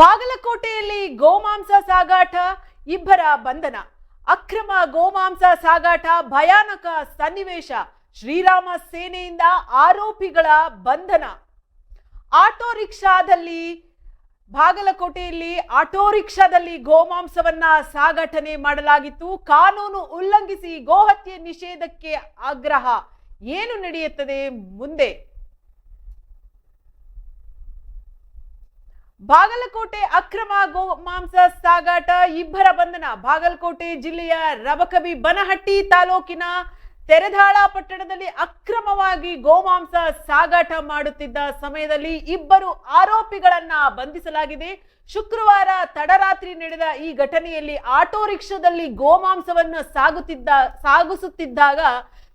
ಬಾಗಲಕೋಟೆಯಲ್ಲಿ ಗೋಮಾಂಸ ಸಾಗಾಟ, ಇಬ್ಬರ ಬಂಧನ. ಅಕ್ರಮ ಗೋಮಾಂಸ ಸಾಗಾಟ, ಭಯಾನಕ ಸನ್ನಿವೇಶ. ಶ್ರೀರಾಮ ಸೇನೆಯಿಂದ ಆರೋಪಿಗಳ ಬಂಧನ. ಆಟೋ ರಿಕ್ಷಾದಲ್ಲಿ, ಬಾಗಲಕೋಟೆಯಲ್ಲಿ ಆಟೋ ರಿಕ್ಷಾದಲ್ಲಿ ಗೋಮಾಂಸವನ್ನ ಸಾಗಾಟನೆ ಮಾಡಲಾಗಿತ್ತು. ಕಾನೂನು ಉಲ್ಲಂಘಿಸಿ ಗೋಹತ್ಯೆ ನಿಷೇಧಕ್ಕೆ ಆಗ್ರಹ. ಏನು ನಡೆಯುತ್ತದೆ ಮುಂದೆ? ಬಾಗಲಕೋಟೆ ಅಕ್ರಮ ಗೋಮಾಂಸ ಸಾಗಾಟ, ಇಬ್ಬರ ಬಂಧನ. ಬಾಗಲಕೋಟೆ ಜಿಲ್ಲೆಯ ರಬಕಬಿ ಬನಹಟ್ಟಿ ತಾಲೂಕಿನ ತೆರೆದಾಳ ಪಟ್ಟಣದಲ್ಲಿ ಅಕ್ರಮವಾಗಿ ಗೋಮಾಂಸ ಸಾಗಾಟ ಮಾಡುತ್ತಿದ್ದ ಸಮಯದಲ್ಲಿ ಇಬ್ಬರು ಆರೋಪಿಗಳನ್ನ ಬಂಧಿಸಲಾಗಿದೆ. ಶುಕ್ರವಾರ ತಡರಾತ್ರಿ ನಡೆದ ಈ ಘಟನೆಯಲ್ಲಿ ಆಟೋ ರಿಕ್ಷಾದಲ್ಲಿ ಗೋಮಾಂಸವನ್ನು ಸಾಗುತ್ತಿದ್ದ, ಸಾಗಿಸುತ್ತಿದ್ದಾಗ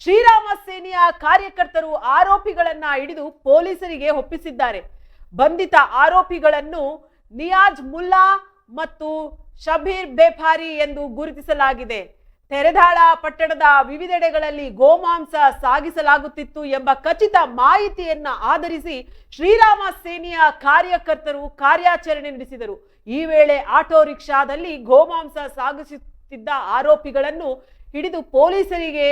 ಶ್ರೀರಾಮ ಸೇನೆಯ ಕಾರ್ಯಕರ್ತರು ಆರೋಪಿಗಳನ್ನ ಹಿಡಿದು ಪೊಲೀಸರಿಗೆ ಒಪ್ಪಿಸಿದ್ದಾರೆ. ಬಂಧಿತ ಆರೋಪಿಗಳನ್ನು ನಿಯಾಜ್ ಮುಲ್ಲಾ ಮತ್ತು ಶಬೀರ್ ಬೇಫಾರಿ ಎಂದು ಗುರುತಿಸಲಾಗಿದೆ. ತೆರೆದಾಳ ಪಟ್ಟಣದ ವಿವಿಧೆಡೆಗಳಲ್ಲಿ ಗೋಮಾಂಸ ಸಾಗಿಸಲಾಗುತ್ತಿತ್ತು ಎಂಬ ಖಚಿತ ಮಾಹಿತಿಯನ್ನ ಆಧರಿಸಿ ಶ್ರೀರಾಮ ಸೇನೆಯ ಕಾರ್ಯಕರ್ತರು ಕಾರ್ಯಾಚರಣೆ ನಡೆಸಿದರು. ಈ ವೇಳೆ ಆಟೋ ರಿಕ್ಷಾದಲ್ಲಿ ಗೋಮಾಂಸ ಸಾಗಿಸುತ್ತಿದ್ದ ಆರೋಪಿಗಳನ್ನು ಹಿಡಿದು ಪೊಲೀಸರಿಗೆ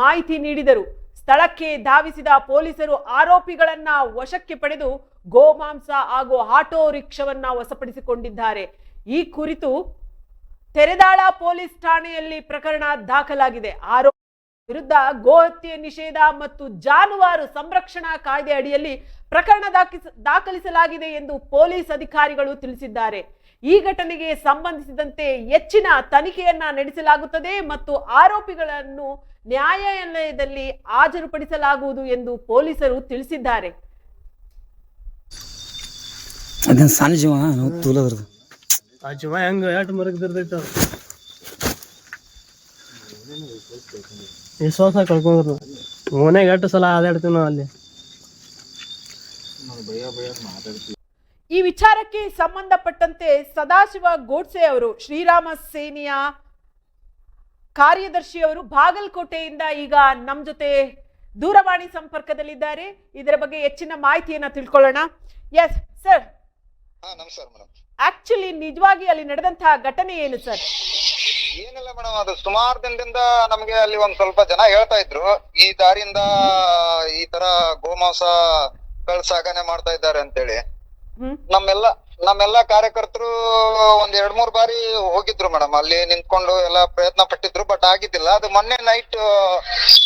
ಮಾಹಿತಿ ನೀಡಿದರು. ಸ್ಥಳಕ್ಕೆ ಧಾವಿಸಿದ ಪೊಲೀಸರು ಆರೋಪಿಗಳನ್ನ ವಶಕ್ಕೆ ಪಡೆದು ಗೋಮಾಂಸ ಹಾಗೂ ಆಟೋ ರಿಕ್ಷಾವನ್ನ ವಶಪಡಿಸಿಕೊಂಡಿದ್ದಾರೆ. ಈ ಕುರಿತು ತೆರೆದಾಳ ಪೊಲೀಸ್ ಠಾಣೆಯಲ್ಲಿ ಪ್ರಕರಣ ದಾಖಲಾಗಿದೆ. ಆರೋಪಿ ವಿರುದ್ಧ ಗೋಹತ್ಯೆ ನಿಷೇಧ ಮತ್ತು ಜಾನುವಾರು ಸಂರಕ್ಷಣಾ ಕಾಯ್ದೆ ಅಡಿಯಲ್ಲಿ ಪ್ರಕರಣ ದಾಖಿಸ ದಾಖಲಿಸಲಾಗಿದೆ ಎಂದು ಪೊಲೀಸ್ ಅಧಿಕಾರಿಗಳು ತಿಳಿಸಿದ್ದಾರೆ. ಈ ಘಟನೆಗೆ ಸಂಬಂಧಿಸಿದಂತೆ ಹೆಚ್ಚಿನ ತನಿಖೆಯನ್ನ ನಡೆಸಲಾಗುತ್ತದೆ ಮತ್ತು ಆರೋಪಿಗಳನ್ನು ನ್ಯಾಯಾಲಯದಲ್ಲಿ ಹಾಜರುಪಡಿಸಲಾಗುವುದು ಎಂದು ಪೊಲೀಸರು ತಿಳಿಸಿದ್ದಾರೆ. ಅದೇನು ಸಣ್ಣ ಜೀವ ನಾವು ತೂಲದ್ರದ್ದು ಆ ಜೀವ ಹೆಂಗ ಮರಗ್ದಿರ್ತೈತ ವಿಶ್ವಾಸ ಕಳ್ಕೊಂಡ್ರು ಮನೆಗೆ ಎಷ್ಟು ಸಲ ಆದಾಡ್ತೀವಿ ನಾವು ಅಲ್ಲಿ. ಈ ವಿಚಾರಕ್ಕೆ ಸಂಬಂಧಪಟ್ಟಂತೆ ಸದಾಶಿವ ಗೋಡ್ಸೆ ಅವರು ಶ್ರೀರಾಮ ಸೇನೆಯ ಕಾರ್ಯದರ್ಶಿಯವರು ಬಾಗಲಕೋಟೆಯಿಂದ ಈಗ ನಮ್ಮ ಜೊತೆ ದೂರವಾಣಿ ಸಂಪರ್ಕದಲ್ಲಿದ್ದಾರೆ. ಇದರ ಬಗ್ಗೆ ಹೆಚ್ಚಿನ ಮಾಹಿತಿಯನ್ನ ತಿಳ್ಕೊಳ್ಳೋಣ. ಎಸ್ ಸರ್ ಆಕ್ಚುಲಿ ನಿಜವಾಗಿ ಅಲ್ಲಿ ನಡೆದಂತಹ ಘಟನೆ ಏನು ಸರ್ ಏನಿಲ್ಲ ಮೇಡಮ್ ಅದು ಸುಮಾರು ದಿನದಿಂದ ನಮಗೆ ಅಲ್ಲಿ ಒಂದ್ ಸ್ವಲ್ಪ ಜನ ಹೇಳ್ತಾ ಇದ್ರು. ಈ ದಾರಿಯಿಂದ ಈ ತರ ಗೋಮಾಂಸ ಕಳ್ ಸಾಗಣೆ ಮಾಡ್ತಾ ಇದ್ದಾರೆ ಅಂತೇಳಿ. ಹ್ಮ್. ನಮ್ಮೆಲ್ಲ ನಮ್ಮೆಲ್ಲ ಕಾರ್ಯಕರ್ತರು ಒಂದ್ ಎರಡ್ ಮೂರ್ ಬಾರಿ ಹೋಗಿದ್ರು ಮೇಡಮ್. ಅಲ್ಲಿ ನಿಂತ್ಕೊಂಡು ಎಲ್ಲ ಪ್ರಯತ್ನ ಪಟ್ಟಿದ್ರು ಬಟ್ ಆಗಿದ್ದಿಲ್ಲ. ಅದು ಮೊನ್ನೆ ನೈಟ್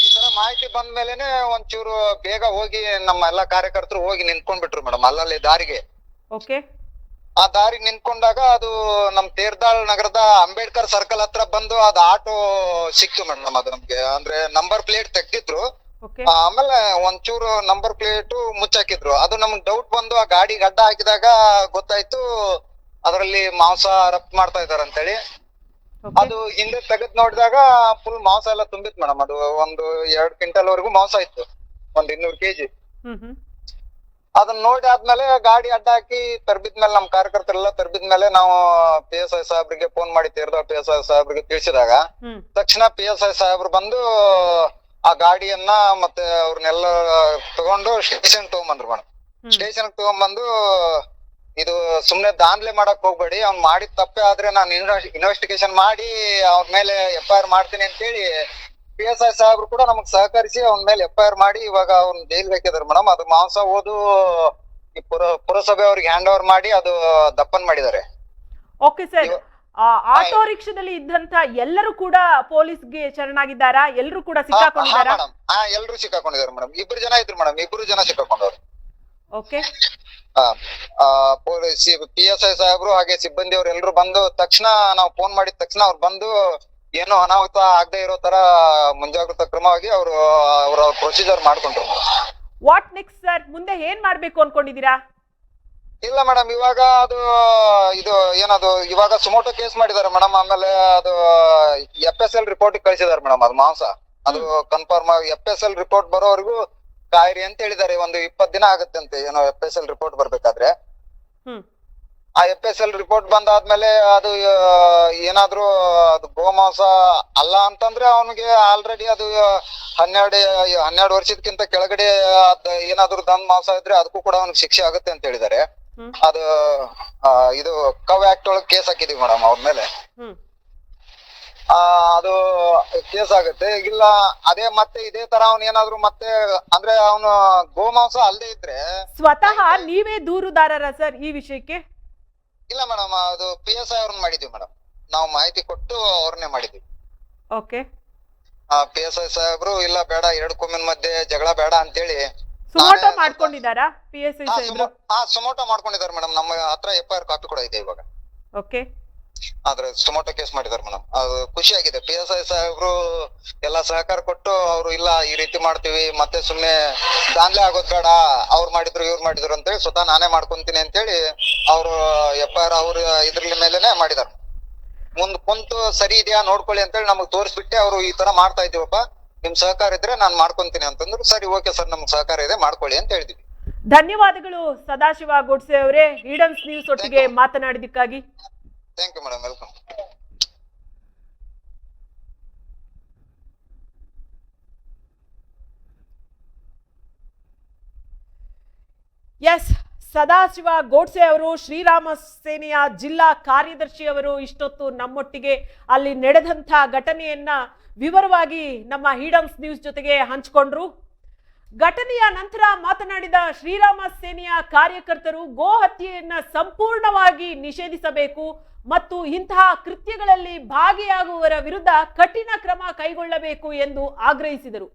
ಈ ತರ ಮಾಹಿತಿ ಬಂದ ಮೇಲೆನೆ ಒಂಚೂರು ಬೇಗ ಹೋಗಿ ನಮ್ಮ ಎಲ್ಲಾ ಕಾರ್ಯಕರ್ತರು ಹೋಗಿ ನಿಂತ್ಕೊಂಡ್ಬಿಟ್ರು ಮೇಡಮ್ ಅಲ್ಲಲ್ಲಿ ದಾರಿಗೆ. ಓಕೆ ಆ ದಾರಿ ನಿಂತ್ಕೊಂಡಾಗ ಅದು ನಮ್ ನಗರದ ಅಂಬೇಡ್ಕರ್ ಸರ್ಕಲ್ ಹತ್ರ ಬಂದು ಅದ್ ಆಟೋ ಸಿಕ್ತು ಮೇಡಮ್ ಅದು ನಮ್ಗೆ. ಅಂದ್ರೆ ನಂಬರ್ ಪ್ಲೇಟ್ ತೆಗ್ದಿದ್ರು. ಆಮೇಲೆ ಒಂಚೂರು ನಂಬರ್ ಪ್ಲೇಟ್ ಮುಚ್ಚಾಕಿದ್ರು. ಅದು ನಮ್ಗ್ ಡೌಟ್ ಬಂದು ಆ ಗಾಡಿ ಗಡ್ಡ ಹಾಕಿದಾಗ ಗೊತ್ತಾಯ್ತು ಅದರಲ್ಲಿ ಮಾಂಸ ರಫ್ತು ಮಾಡ್ತಾ ಇದಾರೆ ಅಂತ ಹೇಳಿ ಅದು ಹಿಂದೆ ತೆಗೆದ್ ನೋಡಿದಾಗ ಫುಲ್ ಮಾಂಸ ಎಲ್ಲ ತುಂಬಿತ್ ಮೇಡಮ್ ಅದು ಒಂದು ಎರಡ್ ಕ್ವಿಂಟಲ್ ವರೆಗೂ ಮಾಂಸ ಇತ್ತು. ಒಂದ್ ಇನ್ನೂರು ಕೆಜಿ. ಅದನ್ನ ನೋಡಿ ಆದ್ಮೇಲೆ ಗಾಡಿ ಅಡ್ಡ ಹಾಕಿ ತರ್ಬಿದ್ಮೇಲೆ ನಮ್ ಕಾರ್ಯಕರ್ತರೆಲ್ಲ ತರ್ಬಿದ್ಮೇಲೆ ನಾವು ಪಿ ಎಸ್ ಐ ಸಾಹೇಬ್ರಿಗೆ ಫೋನ್ ಮಾಡಿ ತೀರ್ದ ಪಿ ಎಸ್ ಐ ಸಾಹೇಬ್ರಿಗೆ ತಿಳಿಸಿದಾಗ ತಕ್ಷಣ ಪಿ ಎಸ್ ಐ ಸಾಹೇಬ್ರು ಬಂದು ಆ ಗಾಡಿಯನ್ನ ಮತ್ತೆ ಅವ್ರನ್ನೆಲ್ಲ ತಗೊಂಡು ಸ್ಟೇಷನ್ ತಗೊಂಬಂದ್ರು ಮೇಡಮ್. ಸ್ಟೇಷನ್ ತಗೊಂಬಂದು ಇದು ಸುಮ್ನೆ ದಾನ್ಲೆ ಮಾಡಕ್ ಹೋಗ್ಬೇಡಿ ಅವ್ನ್ ಮಾಡಿದ ತಪ್ಪೆ ಆದ್ರೆ ನಾನು ಇನ್ವೆಸ್ಟಿಗೇಷನ್ ಮಾಡಿ ಅವ್ರ ಮೇಲೆ ಎಫ್ ಐ ಆರ್ ಮಾಡ್ತೀನಿ ಅಂತೇಳಿ ಪಿ ಎಸ್ ಐ ಸಾಹೇಬ್ರು ಕೂಡ ನಮಗ್ ಸಹಕರಿಸಿ ಅವನ ಮೇಲೆ ಎಫ್ ಐ ಆರ್ ಮಾಡಿ ಇವಾಗ ಅವ್ನ್ ಜೈಲ್ಗೆ ಹಾಕಿದಾರೆ ಮೇಡಮ್ ಅದು ಮಾಂಸ ಓದು ಈ ಪುರ ಪುರಸಭೆ ಅವ್ರಿಗೆ ಹ್ಯಾಂಡ್ ಓವರ್ ಮಾಡಿ ಅದು ದಪ್ಪನ್ ಮಾಡಿದ್ದಾರೆ ಓಕೆ ಸರ್ ಆಟೋ ರಿಕ್ಷಾದಲ್ಲಿ ಇದ್ದಂತ ಎಲ್ಲರೂ ಕೂಡ ಪೊಲೀಸ್ಗೆ ಶರಣಾಗಿದ್ದಾರಾ? ಎಲ್ಲರೂ ಕೂಡ ಸಿಕ್ಕಾಕೊಂಡಿದ್ದಾರಾ? ಮೇಡಮ್ ಹಾ ಎಲ್ಲರೂ ಸಿಕ್ಕಾಕೊಂಡಿದ್ದಾರೆ ಮೇಡಮ್ ಇಬ್ರು ಜನ ಇದ್ರು ಮೇಡಮ್ ಇಬ್ರು ಜನ ಸಿಕ್ಕಾಕೊಂಡವ್ರು. Okay police P S I ಸಾಹೇಬ್ರು ಹಾಗೆ ಸಿಬ್ಬಂದಿ ಅವ್ರು ಎಲ್ರು ಬಂದು ತಕ್ಷಣ ನಾವು ಫೋನ್ ಮಾಡಿದ ತಕ್ಷಣ ಅವ್ರು ಬಂದು ಏನು ಅನಾಹುತ ಆಗದೆ ಇರೋ ತರ ಮುಂಜಾಗ್ರತಾ ಕ್ರಮವಾಗಿ ಅವರು ಅವರ ಪ್ರೊಸೀಜರ್ ಮಾಡ್ಕೊಂಡ್ರು. ವಾಟ್ ನೆಕ್ಸ್ಟ್ ಸರ್ ಮುಂದೆ ಏನ್ ಮಾಡ್ಬೇಕು ಅನ್ಕೊಂಡಿದೀರಾ ಇಲ್ಲ ಮೇಡಮ್ ಇವಾಗ ಅದು ಇದು ಏನದು ಇವಾಗ ಸುಮೋಟೋ ಕೇಸ್ ಮಾಡಿದ್ದಾರೆ ಮೇಡಮ್ ಆಮೇಲೆ ಅದು ಎಫ್ ಎಸ್ ಎಲ್ ರಿಪೋರ್ಟ್ ಕಳಿಸಿದಾರೆ ಮೇಡಮ್ ಅದು ಮಾಂಸ. ಅದು confirm F S L report ಬರೋವರೆಗೂ ಕಾಯಿರಿ ಅಂತ ಹೇಳಿದ್ದಾರೆ. ಒಂದು ಇಪ್ಪತ್ ದಿನ ಆಗುತ್ತೆ ಅಂತ ಏನೋ ಎಫ್ ಎಸ್ ಎಲ್ ರಿಪೋರ್ಟ್ ಬರ್ಬೇಕಾದ್ರೆ. ಆ ಎಫ್ ಎಸ್ ಎಲ್ ರಿಪೋರ್ಟ್ ಬಂದಾದ್ಮೇಲೆ ಅದು ಏನಾದ್ರು ಅದು ಗೋಮಾಂಸ ಅಲ್ಲ ಅಂತಂದ್ರೆ ಅವನಿಗೆ ಆಲ್ರೆಡಿ ಅದು ಹನ್ನೆರಡು ಹನ್ನೆರಡು ವರ್ಷದಕ್ಕಿಂತ ಕೆಳಗಡೆ ಏನಾದ್ರೂ ದನ್ ಮಾಂಸ ಇದ್ರೆ ಅದಕ್ಕೂ ಕೂಡ ಅವನಿಗೆ ಶಿಕ್ಷೆ ಆಗುತ್ತೆ ಅಂತ ಹೇಳಿದ್ದಾರೆ. ಅದು ಇದು ಕವ್ ಆಕ್ಟ್ ಒಳಗ್ ಕೇಸ್ ಹಾಕಿದೀವಿ ಮೇಡಮ್ ಅವ್ರ ಮೇಲೆ. ಆ, ಅದು ಕೇಸ್ ಆಗುತ್ತೆ. ಇಲ್ಲ ಅದೇ ಮತ್ತೆ ಇದೇ ತರ ಅವ್ನ ಏನಾದ್ರು ಮತ್ತೆ ಅಂದ್ರೆ ಅವನು ಗೋಮಾಂಸ ಅಲ್ಲದೆ ಇದ್ರೆ ಸ್ವತಃ ನೀವೇ ದೂರುದಾರರ ಸರ್ ಈ ವಿಷಯಕ್ಕೆ? ಇಲ್ಲ ಮೇಡಮ್ ಅದು ಪಿ ಎಸ್ ಐ ಅವ್ರನ್ನ ಮಾಡಿದ್ವಿ ಮೇಡಮ್ ನಾವು ಮಾಹಿತಿ ಕೊಟ್ಟು ಅವ್ರನ್ನೇ ಮಾಡಿದ್ವಿ ಓಕೆ ಪಿ ಎಸ್ ಐ ಸಾಹೇಬ್ರು ಇಲ್ಲ ಬೇಡ ಎರಡು ಕೊಮ್ಮಿನ ಮಧ್ಯೆ ಜಗಳ ಬೇಡ ಅಂತೇಳಿ ಸುಮೋಟೋ ಮಾಡ್ಕೊಂಡಿದ್ದಾರಾ ಪಿ ಎಸ್ ಐ ಹಾ, ಸುಮೋಟೋ ಮಾಡ್ಕೊಂಡಿದ್ದಾರೆ ಮೇಡಮ್ ನಮ್ಮ ಹತ್ರ ಎಫ್ ಐ ಆರ್ ಕಾಪಿ ಕೂಡ ಇದೆ ಇವಾಗ. ಓಕೆ ಆದ್ರೆ ಸುಮೋಟೋ ಕೇಸ್ ಮಾಡಿದಾರೆ ಮೇಡಮ್. ಅದು ಖುಷಿ ಆಗಿದೆ. ಪಿ ಎಸ್ ಐ ಸಾಹೇಬ್ರು ಎಲ್ಲಾ ಸಹಕಾರ ಕೊಟ್ಟು ಅವ್ರು ಇಲ್ಲ ಈ ರೀತಿ ಮಾಡ್ತೀವಿ ಮತ್ತೆ ಸುಮ್ನೆ ದಾನ್ಲೆ ಆಗೋದ್ ಬೇಡ ಅವ್ರು ಮಾಡಿದ್ರು ಇವ್ರು ಮಾಡಿದ್ರು ಅಂತೇಳಿ ಸ್ವತಃ ನಾನೇ ಮಾಡ್ಕೊಂತೀನಿ ಅಂತೇಳಿ ಅವ್ರು ಎಫ್ ಐ ಆರ್ ಅವ್ರ ಇದ್ರ ಮೇಲೆನೆ ಮಾಡಿದಾರೆ. ಮುಂದ್ ಕುಂತು ಸರಿ ಇದೆಯಾ ನೋಡ್ಕೊಳ್ಳಿ ಅಂತೇಳಿ ನಮಗ್ ತೋರಿಸ್ಬಿಟ್ಟೆ ಅವ್ರು ಈ ತರ ಮಾಡ್ತಾ ಇದೀವಪ್ಪ ನಿಮ್ ಸಹಕಾರ ಇದ್ರೆ ನಾನ್ ಮಾಡ್ಕೊಂತೀನಿ ಅಂತಂದ್ರು ಸರಿ ಓಕೆ ಸರ್ ನಮ್ಗ್ ಸಹಕಾರ ಇದೆ ಮಾಡ್ಕೊಳ್ಳಿ ಅಂತ ಹೇಳಿದ್ವಿ. ಧನ್ಯವಾದಗಳು ಸದಾಶಿವ ಗೋಡ್ಸೆ ಅವರೇ ಈಡನ್ಸ್ ನ್ಯೂಸ್ ಒಟ್ಟಿಗೆ ಮಾತನಾಡಿದ್ದಕ್ಕಾಗಿ. Thank you madam welcome S Sadashiva Godse ಅವರು ಶ್ರೀರಾಮ ಸೇನೆಯ ಜಿಲ್ಲಾ ಕಾರ್ಯದರ್ಶಿಯವರು ಇಷ್ಟೊತ್ತು ನಮ್ಮೊಟ್ಟಿಗೆ ಅಲ್ಲಿ ನಡೆದಂಥ ಘಟನೆಯನ್ನ ವಿವರವಾಗಿ ನಮ್ಮ ಹೀಡನ್ಸ್ ನ್ಯೂಸ್ ಜೊತೆಗೆ ಹಂಚಿಕೊಂಡ್ರು ಘಟನೆಯ ನಂತರ ಮಾತನಾಡಿದ ಶ್ರೀರಾಮ ಸೇನೆಯ ಕಾರ್ಯಕರ್ತರು ಗೋ ಹತ್ಯೆಯನ್ನ ಸಂಪೂರ್ಣವಾಗಿ ನಿಷೇಧಿಸಬೇಕು ಮತ್ತು ಇಂತಹ ಕೃತ್ಯಗಳಲ್ಲಿ ಭಾಗಿಯಾಗುವವರ ವಿರುದ್ಧ ಕಠಿಣ ಕ್ರಮ ಕೈಗೊಳ್ಳಬೇಕು ಎಂದು ಆಗ್ರಹಿಸಿದರು.